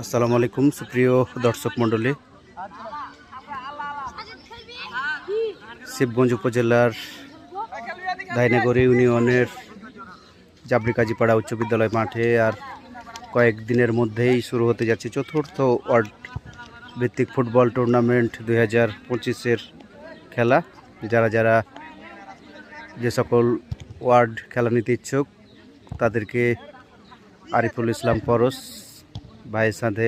আসসালামু আলাইকুম, সুপ্রিয় দর্শক মণ্ডলী। শিবগঞ্জ উপজেলার দাইনাগড়ি ইউনিয়নের জাবরিকাজিপাড়া উচ্চ বিদ্যালয় মাঠে আর কয়েকদিনের মধ্যেই শুরু হতে যাচ্ছে চতুর্থ ওয়ার্ল্ড ভিত্তিক ফুটবল টুর্নামেন্ট দুই হাজার পঁচিশের খেলা। যারা যারা যে সকল ওয়ার্ড খেলা নিতে ইচ্ছুক, তাদেরকে আরিফুল ইসলাম পরশ ভাইয়ের সাথে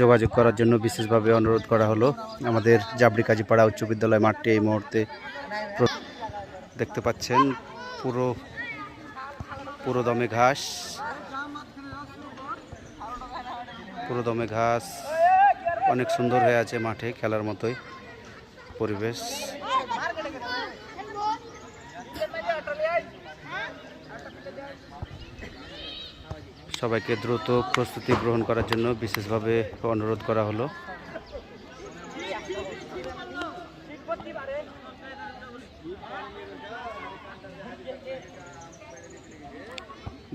যোগাযোগ করার জন্য বিশেষভাবে অনুরোধ করা হলো। আমাদের জাবরি কাজীপাড়া উচ্চ বিদ্যালয় মাঠটি এই মুহূর্তে দেখতে পাচ্ছেন, পুরো পুরো দমে ঘাস, পুরো দমে ঘাস, অনেক সুন্দর হয়ে আছে মাঠে খেলার মতোই পরিবেশ। সবাইকে দ্রুত প্রস্তুতি গ্রহণ করার জন্য বিশেষভাবে অনুরোধ করা হলো।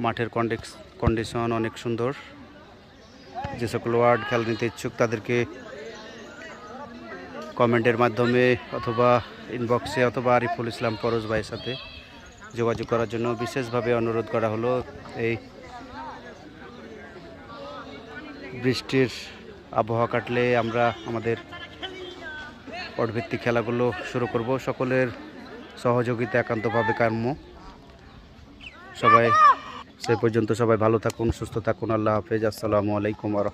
মাঠের কন্ডিশন অনেক সুন্দর। যে সকল ওয়ার্ড খেলা নিতে ইচ্ছুক তাদেরকে কমেন্টের মাধ্যমে অথবা ইনবক্সে অথবা আরিফুল ইসলাম পরশ ভাইয়ের সাথে যোগাযোগ করার জন্য বিশেষভাবে অনুরোধ করা হলো। এই বৃষ্টির আবহাওয়া কাটলে আমরা আমাদের পটভিত্তিক খেলাগুলো শুরু করব। সকলের সহযোগিতা একান্তভাবে কাম্য। সবাই, সে পর্যন্ত সবাই ভালো থাকুন, সুস্থ থাকুন। আল্লাহ হাফেজ। আসসালামু আলাইকুম রহমতুল্লাহ।